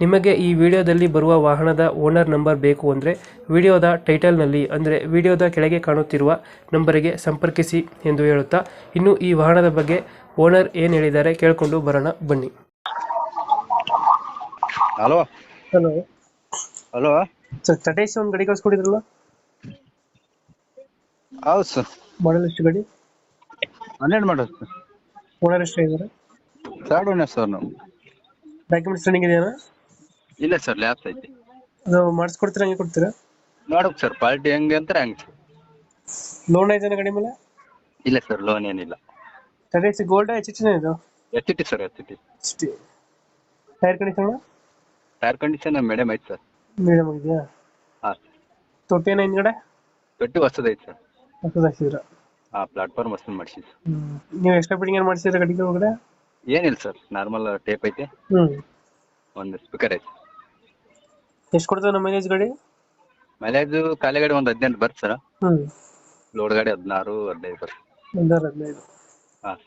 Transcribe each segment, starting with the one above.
ನಿಮಗೆ ಈ ವಿಡಿಯೋದಲ್ಲಿ ಬರುವ ವಾಹನದ ಓನರ್ ನಂಬರ್ ಬೇಕು ಅಂದರೆ ವಿಡಿಯೋದ ಟೈಟಲ್ನಲ್ಲಿ ಅಂದರೆ ವಿಡಿಯೋದ ಕೆಳಗೆ ಕಾಣುತ್ತಿರುವ ನಂಬರಿಗೆ ಸಂಪರ್ಕಿಸಿ ಎಂದು ಹೇಳುತ್ತಾ ಇನ್ನು ಈ ವಾಹನದ ಬಗ್ಗೆ ಓನರ್ ಏನು ಹೇಳಿದ್ದಾರೆ ಕೇಳಿಕೊಂಡು ಬರೋಣ ಬನ್ನಿ. ಹಲೋ. ಹಲೋ. ಹಲೋ. ಸರ್ ತಟೇಶ್ ಒಂದು ಗಡಿ ಕಳ್ಸ್ಕೊಡಿದ್ರಲ್ಲ? ಹೌದು ಸರ್. ಮಾಡಲ್ ಎಷ್ಟು ಗಡಿ? ಹನ್ನೆರಡು ಮಾಡೋದು ಸರ್. ಓನರ್ ಎಷ್ಟು ಇದ್ದಾರೆ ಥರ್ಡ್ ಓನರ್ ಸರ್ ನಾವು. ಡಾಕ್ಯುಮೆಂಟ್ಸ್ ರನ್ನಿಂಗ್ ಇದೆಯಾ? ಇಲ್ಲ ಸರ್ ಲ್ಯಾಬ್ಸ್ ಐತಿ. ಅದು ಮಾಡಿಸ್ಕೊಡ್ತೀರಾ ಹಂಗೆ ಕೊಡ್ತೀರಾ? ನೋಡಕ್ ಸರ್ ಪಾರ್ಟಿ ಹೆಂಗೆ ಅಂತಾರೆ ಹಂಗೆ ಸರ್ ಲೋನ್ ಐತೆ ಗಾಡಿ ಮೇಲೆ ಇಲ್ಲ ಸರ್ ಲೋನ್ ಏನಿಲ್ಲ. ಟಟೇಶ್ ಗೋಲ್ಡ್ ಎಚ್ ಎಚ್ ಇದು H T sir H T tyre condition tyre condition madam ಐತೆ ಸರ್ ಮೀಡಿಯಮ್ ಇದೆಯಾ ಹಾಂ. ತೊಟ್ಟೇನ ಹಿಂದ್ಗಡೆ? ತೊಟ್ಟಿ ಹೊಸದು ಐತೆ ಸರ್ ಹೊಸದು ಹಾಕ್ಸಿದ್ರ? ಹಾಂ ಪ್ಲಾಟ್ಫಾರ್ಮ್ ಹೊಸದು ಮಾಡಿಸಿ ಸರ್ ನೀವು ಎಕ್ಸ್ಟ್ರಾ ಫಿಟ್ಟಿಂಗ್ ಏನು ಮಾಡಿಸಿದ್ರೆ ಗಾಡಿಗೆ ಒಳಗಡೆ? ಏನಿಲ್ಲ ಸರ್ ನಾರ್ಮಲ್ ಟೇಪ್ ಐತೆ. ಹ್ಞೂ ಒಂದು ಸ್ಪೀಕರ್ ಐತಿ. ಎಷ್ಟು ಕೊಡ್ತದೆ ನಮ್ಮ ಮೈಲೇಜ್ ಗಾಡಿ? ಮೈಲೇಜ್ ಖಾಲಿ ಗಾಡಿ ಒಂದು ಹದಿನೆಂಟು ಬರ್ತ ಸರ್ ಹ್ಮ್. ಲೋಡ್ ಗಾಡಿ ಹದಿನಾರು ಹದಿನೈದು ಬರ್ತ ಒಂದಾರು ಹದಿನೈದು. ಹಾಂ.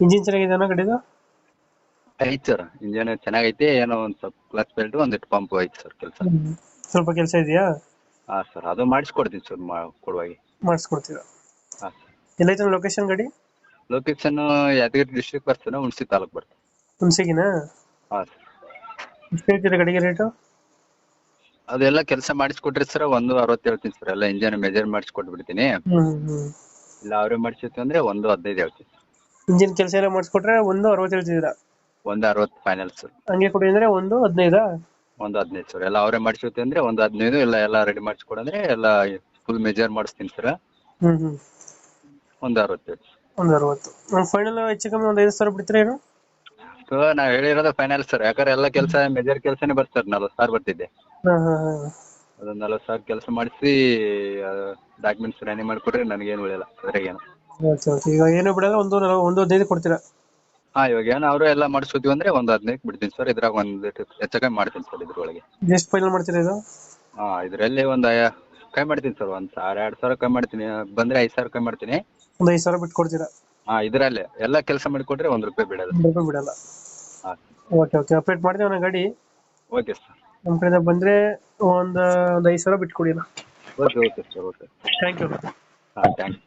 ಇಂಜಿನ್ ಚೆನ್ನಾಗಿದೆ ಗಾಡಿದು? ಐತ್ ಸರ್ ಇಂಜಿನ್ ಚೆನ್ನಾಗೈತಿ ಏನೋ ಒಂದು ಸ್ವಲ್ಪ ಕ್ಲಚ್ ಬೆಲ್ಟ್ ಒಂದಿಟ್ಟು ಪಂಪ್ ಐತೆ ಸರ್ ಕೆಲಸ. ಸ್ವಲ್ಪ ಕೆಲಸ ಇದೆಯಾ? ಹಾ ಸರ್ ಅದು ಮಾಡಿಸ್ಕೊಡ್ತೀನಿ ಸರ್ ಮಾ ಕೊಡುವಾಗೆ. ಮಾಡಿಸ್ಕೊಡ್ತೀರಾ? ಹಾಂ ಸರ್ ಎಲ್ಲೈತೆ ಲೊಕೇಶನ್ ಗಾಡಿ? ಲೊಕೇಶನ್ ಯಾದಗಿರಿ ಡಿಸ್ಟ್ರಿಕ್ಟ್ ಬರ್ತದೆ ಹುಣಸಿ ತಾಲೂಕ್ ಬರ್ತದೆ ಹುಣಸಿಗಿನಾ? ಹಾಂ ಸರ್ ಎಷ್ಟು ಹೇಳ್ತೀರಾ ಗಾಡಿಗೆ ರೇಟು ಅದೆಲ್ಲ ಕೆಲಸ ಮಾಡಿಸ್ಕೊಟ್ರಿ ಸರ್ ಒಂದು ಅರವತ್ತು ಹೇಳ್ತೀನಿ ಸರ್ ಎಲ್ಲ ಇಂಜನ್ ಮೆಜರ್ ಮಾಡಿಸ್ಕೊಟ್ಬಿಡ್ತೀನಿ. ಇಲ್ಲ ಅವ್ರೆ ಮಾಡಿಸಿತ್ತು ಅಂದ್ರೆ ಒಂದು ಹದಿನೈದು ಹೇಳ್ತೀನಿ ಇಂಜಿನ್ ಕೆಲಸ ಎಲ್ಲ ಮಾಡಿಸ್ಕೊಟ್ರೆ ಒಂದು ಅರವತ್ತು ಹೇಳ್ತಿದ್ದೀರಾ? ಒಂದು ಅರವತ್ತು ಫೈನಲ್ ಸರ್ ಹಂಗೆ ಕೊಡಿ ಅಂದ್ರೆ ಒಂದು ಹದಿನೈದಾ? ಒಂದು ಹದಿನೈದು ಸರ್ ಎಲ್ಲ ಅವ್ರೆ ಮಾಡಿಸುತ್ತೆ ಅಂದ್ರೆ ಒಂದು ಹದಿನೈದು ಇಲ್ಲ ಎಲ್ಲ ರೆಡಿ ಮಾಡಿಸ್ಕೊಡಂದ್ರೆ ಎಲ್ಲ ಫುಲ್ ಮೆಜರ್ ಮಾಡಿಸ್ತೀನಿ ಸರ್ ಒಂದು ಅರವತ್ತು ಒಂದು ಅರವತ್ತು. ಫೈನಲ್ ಹೆಚ್ಚು ಕಮ್ಮಿ ಒಂದು ಐದು ಸಾವಿರ ಬಿಡ್ತೀರಾ ಏನು? ಸೊ ನಾವು ಹೇಳಿರೋದು ಫೈನಲ್ ಸರ್ ಯಾಕಂದ್ರೆ ಎಲ್ಲ ಕೆಲಸ ಮೆಜರ್ ಕೆಲಸನೇ ಬರ್ತದೆ ಸರ್ ನಲ್ವತ್ತು ಸಾವಿರ ಬರ್ತಿದ್ದೆ ಹಾಂ ಹಾಂ ಹಾಂ. ಸಾವಿರ ಕೆಲಸ ಮಾಡಿಸಿ ಡಾಕ್ಯುಮೆಂಟ್ಸ್ ರೆಡಿ ಮಾಡ್ಕೊಡ್ರಿ ನನಗೇನು ಉಳಿಯಲ್ಲ ಅದ್ರಾಗೇನು. Okay okay. ಈಗ ಏನು ಬಿಡಲ್ಲ ಒಂದು ನಲ- ಒಂದು ಹದಿನೈದು ಕೊಡ್ತೀರಾ? ಹಾ ಇವಾಗ ಏನು ಅವರು ಎಲ್ಲ ಮಾಡಿಸ್ಕೊತೀವಿ ಅಂದ್ರೆ ಒಂದು ಹದಿನೈದು ಬಿಡ್ತೀನಿ ಸರ್. ಇದ್ರಾಗ ಒಂದು ಹೆಚ್ಚು ಕಮ್ಮಿ ಮಾಡ್ತೀನಿ ಸರ್ ಇದ್ರೊಳಗೆ. ಎಷ್ಟು ಫೈನಲ್ ಮಾಡ್ತೀರಾ ಇದು? ಹಾ ಇದರಲ್ಲಿ ಒಂದು ಕಮ್ಮಿ ಮಾಡ್ತೀನಿ ಸರ್. ಒಂದು ಸಾವಿರ ಎರಡು ಸಾವಿರ ಕಮ್ಮಿ ಮಾಡ್ತೀನಿ. ಬಂದ್ರೆ ಐದು ಸಾವಿರ ಕಮ್ಮಿ ಮಾಡ್ತೀನಿ. ಒಂದು ಐದು ಸಾವಿರ ಬಿಟ್ಟು ಕೊಡ್ತೀರಾ ಹಾ ಇದರಲ್ಲೇ. ಎಲ್ಲ ಕೆಲಸ ಮಾಡಿಕೊಟ್ರೆ ಒಂದು ರೂಪಾಯಿ ಬಿಡಲ್ಲ. ಒಂದು ರೂಪಾಯಿ ಬಿಡಲ್ಲ. ಹಾ. Okay okay. ಅಪ್ಡೇಟ್ ಮಾಡ್ತೀವಿ ನನ್ನ ಗಾಡಿ. Okay sir. ನಮ್ಮ ಕಡೆಯಿಂದ ಬಂದ್ರೆ ಒಂದು ಒಂದ್ ಐದು ಸಾವಿರ ಬಿಟ್ಕೊಡಿ ಥ್ಯಾಂಕ್ ಯು ಹಾಂ ಥ್ಯಾಂಕ್ಸ್